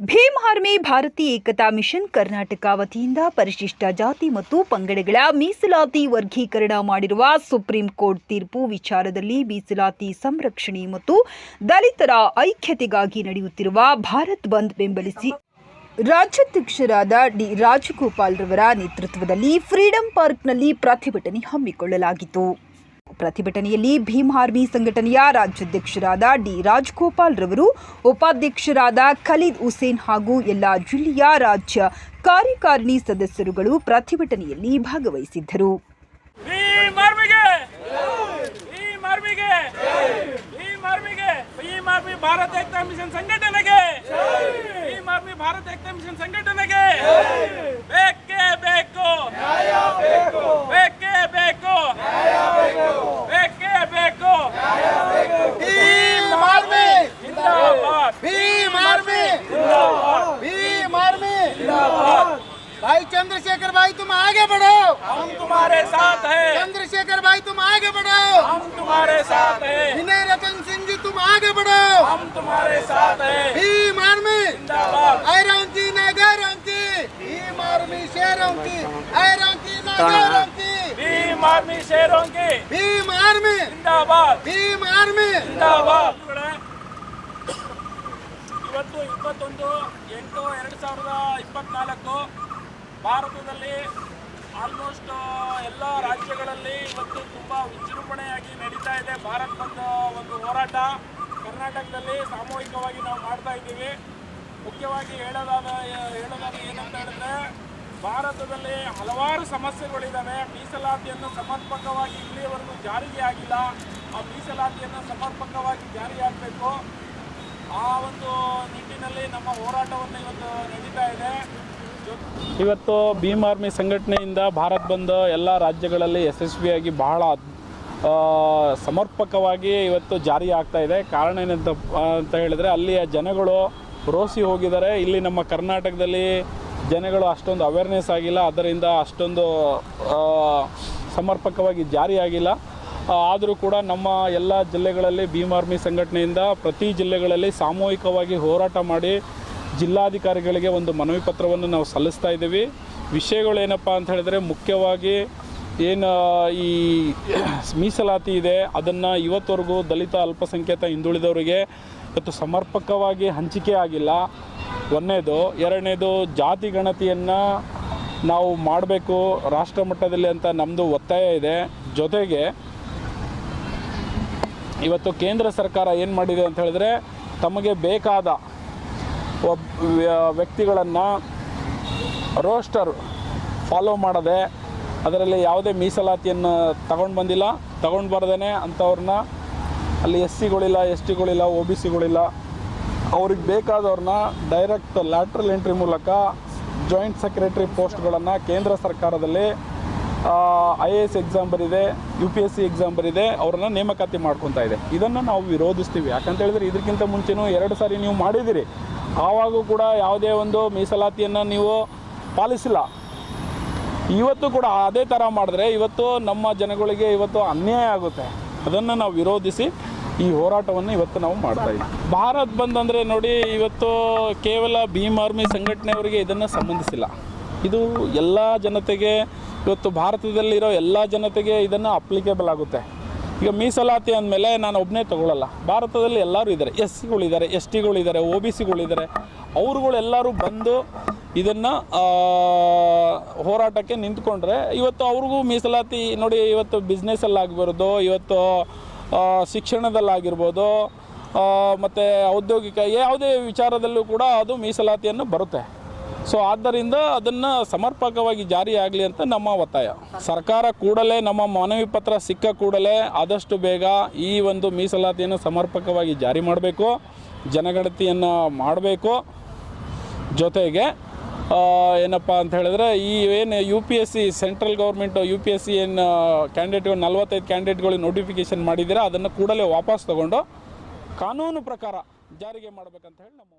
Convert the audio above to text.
Bhim army ಭಾರತೀಯ ಏಕತಾ mission Karnataka ವತಿಯಿಂದ ಪರಿಶಿಷ್ಟ ಜಾತಿ ಮತ್ತು ಪಂಗಡಗಳ ಮೀಸಲಾತಿ ವರ್ಗೀಕರಣ ಮಾಡಿರುವ ಸುಪ್ರೀಂ ಕೋರ್ಟ್ ತೀರ್ಪು ವಿಚಾರದಲ್ಲಿ ಮೀಸಲಾತಿ ಸಂರಕ್ಷಣೆ ಮತ್ತು ದಲಿತರ ಐಕ್ಯತೆಗಾಗಿ ನಡೆಯುತ್ತಿರುವ ಭಾರತ್ ಬಂದ್ ಬೆಂಬಲಿಸಿ ರಾಜ್ಯಾಧ್ಯಕ್ಷರಾದ ಡಿ ರಾಜಗೋಪಾಲ್ ರವರ ನೇತೃತ್ವದಲ್ಲಿ ಫ್ರೀಡಂ ಪಾರ್ಕ್ನಲ್ಲಿ ಪ್ರತಿಭಟನೆ ಹಮ್ಮಿಕೊಳ್ಳಲಾಗಿತ್ತು. ಪ್ರತಿಭಟನೆಯಲ್ಲಿ ಭೀಮ್ ಆರ್ಮಿ ಸಂಘಟನೆಯ ರಾಜ್ಯಾಧ್ಯಕ್ಷರಾದ ಡಿ ರಾಜಗೋಪಾಲ್ ರವರು, ಉಪಾಧ್ಯಕ್ಷರಾದ ಖಲೀದ್ ಹುಸೇನ್ ಹಾಗೂ ಎಲ್ಲ ಜಿಲ್ಲೆಯ ರಾಜ್ಯ ಕಾರ್ಯಕಾರಿಣಿ ಸದಸ್ಯರುಗಳು ಪ್ರತಿಭಟನೆಯಲ್ಲಿ ಭಾಗವಹಿಸಿದ್ದರು. ಭಾರತ ಏಕತಾ ಮಿಷನ್ ಸಂಘಟನೆಗೆ! ಭಾರತ ಏಕತಾ ಮಿಷನ್ ಸಂಘಟನೆಗೆ भाई चंद्रशेखर भाई तुम आगे बढ़ो हम तुम्हारे साथ हैं चंद्रशेखर भाई तुम आगे बढ़ो हम तुम्हारे साथ हैं विनय रतन सिंह जी तुम आगे बढ़ो हम तुम्हारे साथ हैं भीम आर्मी जिंदाबाद ऐरंकी नगरंकी भीम आर्मी शेरोंकी ऐरंकी नगरंकी ಭೀಮ್ ಆರ್ಮಿ ಶೇರೋं की भीम आर्मी जिंदाबाद भीम आर्मी ಜಿಂದಾಬಾದ್ ಇವತ್ತು ಇಪ್ಪತ್ತೊಂದು ಎಂಟು ಎರಡು ಸಾವಿರದ ಇಪ್ಪತ್ನಾಲ್ಕು ಭಾರತದಲ್ಲಿ ಆಲ್ಮೋಸ್ಟ್ ಎಲ್ಲ ರಾಜ್ಯಗಳಲ್ಲಿ ಇವತ್ತು ತುಂಬ ವಿಜೃಂಭಣೆಯಾಗಿ ನಡೀತಾ ಇದೆ. ಭಾರತ್ ಬಂದ್ ಒಂದು ಹೋರಾಟ. ಕರ್ನಾಟಕದಲ್ಲಿ ಸಾಮೂಹಿಕವಾಗಿ ನಾವು ಮಾಡ್ತಾ ಇದ್ದೀವಿ. ಮುಖ್ಯವಾಗಿ ಹೇಳೋದಾದ ಹೇಳೋದಾದ ಏನಂತ ಹೇಳಿದ್ರೆ, ಭಾರತದಲ್ಲಿ ಹಲವಾರು ಸಮಸ್ಯೆಗಳಿದ್ದಾವೆ ಮೀಸಲಾತಿಯನ್ನು ಸಮರ್ಪಕವಾಗಿ ಇಲ್ಲಿಯವರೆಗೂ ಜಾರಿಗೆ ಆಗಿಲ್ಲ. ಆ ಮೀಸಲಾತಿಯನ್ನು ಸಮರ್ಪಕವಾಗಿ ಜಾರಿಯಾಗಬೇಕು ಆ ಒಂದು ನಿಟ್ಟಿನಲ್ಲಿ ನಮ್ಮ ಹೋರಾಟವನ್ನು ಇವತ್ತು ನಡೀತಾ ಇದೆ. ಇವತ್ತು ಭೀಮ್ ಆರ್ಮಿ ಸಂಘಟನೆಯಿಂದ ಭಾರತ್ ಬಂದ್ ಎಲ್ಲ ರಾಜ್ಯಗಳಲ್ಲಿ ಯಶಸ್ವಿಯಾಗಿ ಬಹಳ ಸಮರ್ಪಕವಾಗಿ ಇವತ್ತು ಜಾರಿ ಆಗ್ತಾ ಇದೆ. ಕಾರಣ ಏನಂತ ಅಂತ ಹೇಳಿದರೆ ಅಲ್ಲಿಯ ಜನಗಳು ರೋಸಿ ಹೋಗಿದ್ದಾರೆ. ಇಲ್ಲಿ ನಮ್ಮ ಕರ್ನಾಟಕದಲ್ಲಿ ಜನಗಳು ಅಷ್ಟೊಂದು ಅವೇರ್ನೆಸ್ ಆಗಿಲ್ಲ. ಅದರಿಂದ ಅಷ್ಟೊಂದು ಸಮರ್ಪಕವಾಗಿ ಜಾರಿಯಾಗಿಲ್ಲ ಆದರೂ ಕೂಡ ನಮ್ಮ ಎಲ್ಲ ಜಿಲ್ಲೆಗಳಲ್ಲಿ ಭೀಮ್ ಆರ್ಮಿ ಸಂಘಟನೆಯಿಂದ ಪ್ರತಿ ಜಿಲ್ಲೆಗಳಲ್ಲಿ ಸಾಮೂಹಿಕವಾಗಿ ಹೋರಾಟ ಮಾಡಿ ಜಿಲ್ಲಾಧಿಕಾರಿಗಳಿಗೆ ಒಂದು ಮನವಿ ಪತ್ರವನ್ನು ನಾವು ಸಲ್ಲಿಸ್ತಾ ಇದ್ದೀವಿ. ವಿಷಯಗಳು ಏನಪ್ಪ ಅಂತ ಹೇಳಿದ್ರೆ ಮುಖ್ಯವಾಗಿ ಏನು ಈ ಮೀಸಲಾತಿ ಇದೆ. ಅದನ್ನು ಇವತ್ತವರೆಗೂ ದಲಿತ ಅಲ್ಪಸಂಖ್ಯಾತ ಹಿಂದುಳಿದವರಿಗೆ ಇವತ್ತು ಸಮರ್ಪಕವಾಗಿ ಹಂಚಿಕೆ ಆಗಿಲ್ಲ. ಒಂದನೇದು ಎರಡನೇದು, ಜಾತಿ ಗಣತಿಯನ್ನು ನಾವು ಮಾಡಬೇಕು ರಾಷ್ಟ್ರ ಮಟ್ಟದಲ್ಲಿ ಅಂತ ನಮ್ಮದು ಒತ್ತಾಯ ಇದೆ. ಜೊತೆಗೆ ಇವತ್ತು ಕೇಂದ್ರ ಸರ್ಕಾರ ಏನು ಮಾಡಿದೆ ಅಂತ ಹೇಳಿದ್ರೆ ತಮಗೆ ಬೇಕಾದ ಒಬ್ಬ ವ್ಯಕ್ತಿಗಳನ್ನು ರೋಸ್ಟರ್ ಫಾಲೋ ಮಾಡದೆ ಅದರಲ್ಲಿ ಯಾವುದೇ ಮೀಸಲಾತಿಯನ್ನು ತಗೊಂಡು ಬಂದಿಲ್ಲ, ತಗೊಂಡು ಬರ್ದೇ ಅಂಥವ್ರನ್ನ ಅಲ್ಲಿ ಎಸ್ ಸಿಗಳಿಲ್ಲ ಎಸ್ ಟಿಗಳಿಲ್ಲ ಒ ಬಿ ಸಿಗಳಿಲ್ಲ, ಅವ್ರಿಗೆ ಬೇಕಾದವ್ರನ್ನ ಡೈರೆಕ್ಟ್ ಲ್ಯಾಟ್ರಲ್ ಎಂಟ್ರಿ ಮೂಲಕ ಜಾಯಿಂಟ್ ಸೆಕ್ರೆಟರಿ ಪೋಸ್ಟ್ಗಳನ್ನು ಕೇಂದ್ರ ಸರ್ಕಾರದಲ್ಲಿ I A S exam ಬರಿದೆ, U P S C exam ಬರಿದೆ, ಅವ್ರನ್ನ ನೇಮಕಾತಿ ಮಾಡ್ಕೊತಾ ಇದೆ. ಇದನ್ನು ನಾವು ವಿರೋಧಿಸ್ತೀವಿ. ಯಾಕಂತ ಹೇಳಿದ್ರೆ ಇದಕ್ಕಿಂತ ಮುಂಚೆನೂ ಎರಡು ಸಾರಿ ನೀವು ಮಾಡಿದ್ದೀರಿ. ಆವಾಗೂ ಕೂಡ ಯಾವುದೇ ಒಂದು ಮೀಸಲಾತಿಯನ್ನು ನೀವು ಪಾಲಿಸಿಲ್ಲ. ಇವತ್ತು ಕೂಡ ಅದೇ ಥರ ಮಾಡಿದ್ರೆ ಇವತ್ತು ನಮ್ಮ ಜನಗಳಿಗೆ ಇವತ್ತು ಅನ್ಯಾಯ ಆಗುತ್ತೆ. ಅದನ್ನು ನಾವು ವಿರೋಧಿಸಿ ಈ ಹೋರಾಟವನ್ನು ಇವತ್ತು ನಾವು ಮಾಡ್ತಾ ಇದ್ದೀವಿ. ಭಾರತ್ ಬಂದ್ ಅಂದರೆ ನೋಡಿ ಇವತ್ತು ಕೇವಲ ಭೀಮ್ ಆರ್ಮಿ ಸಂಘಟನೆಯವರಿಗೆ ಇದನ್ನು ಸಂಬಂಧಿಸಿಲ್ಲ. ಇದು ಎಲ್ಲ ಜನತೆಗೆ ಇವತ್ತು ಭಾರತದಲ್ಲಿರೋ ಎಲ್ಲ ಜನತೆಗೆ ಇದನ್ನು ಅಪ್ಲಿಕೇಬಲ್ ಆಗುತ್ತೆ. ಈಗ ಮೀಸಲಾತಿ ಅಂದಮೇಲೆ ನಾನು ಒಬ್ಬನೇ ತಗೊಳ್ಳಲ್ಲ ಭಾರತದಲ್ಲಿ ಎಲ್ಲರೂ ಇದ್ದಾರೆ. ಎಸ್ ಸಿಗಳಿದ್ದಾರೆ ಎಸ್ ಟಿಗಳಿದ್ದಾರೆ ಒ ಬಿ ಸಿಗಳಿದ್ದಾರೆ. ಅವ್ರುಗಳೆಲ್ಲರೂ ಬಂದು ಇದನ್ನು ಹೋರಾಟಕ್ಕೆ ನಿಂತ್ಕೊಂಡ್ರೆ ಇವತ್ತು ಅವ್ರಿಗೂ ಮೀಸಲಾತಿ ನೋಡಿ ಇವತ್ತು ಬಿಸ್ನೆಸ್ಸಲ್ಲಾಗಿರ್ಬೋದು ಇವತ್ತು ಶಿಕ್ಷಣದಲ್ಲಾಗಿರ್ಬೋದು ಮತ್ತು ಔದ್ಯೋಗಿಕ, ಯಾವುದೇ ವಿಚಾರದಲ್ಲೂ ಕೂಡ ಅದು ಮೀಸಲಾತಿಯನ್ನು ಬರುತ್ತೆ. ಸೊ ಆದ್ದರಿಂದ ಅದನ್ನು ಸಮರ್ಪಕವಾಗಿ ಜಾರಿಯಾಗಲಿ ಅಂತ ನಮ್ಮ ಒತ್ತಾಯ. ಸರ್ಕಾರ ಕೂಡಲೇ ನಮ್ಮ ಮನವಿ ಪತ್ರ ಸಿಕ್ಕ ಕೂಡಲೇ ಆದಷ್ಟು ಬೇಗ ಈ ಒಂದು ಮೀಸಲಾತಿಯನ್ನು ಸಮರ್ಪಕವಾಗಿ ಜಾರಿ ಮಾಡಬೇಕು, ಜನಗಣತಿಯನ್ನು ಮಾಡಬೇಕು. ಜೊತೆಗೆ ಏನಪ್ಪ ಅಂತ ಹೇಳಿದ್ರೆ ಈ ಏನು U P S C central government U P S C ಏನು ಕ್ಯಾಂಡಿಡೇಟ್ಗಳು ನಲ್ವತ್ತೈದು ಕ್ಯಾಂಡಿಡೇಟ್ಗಳಿಗೆ ನೋಟಿಫಿಕೇಶನ್ ಮಾಡಿದ್ದೀರಾ, ಅದನ್ನು ಕೂಡಲೇ ವಾಪಸ್ ತಗೊಂಡು ಕಾನೂನು ಪ್ರಕಾರ ಜಾರಿಗೆ ಮಾಡಬೇಕಂತ ಹೇಳಿ ನಮ್ಮ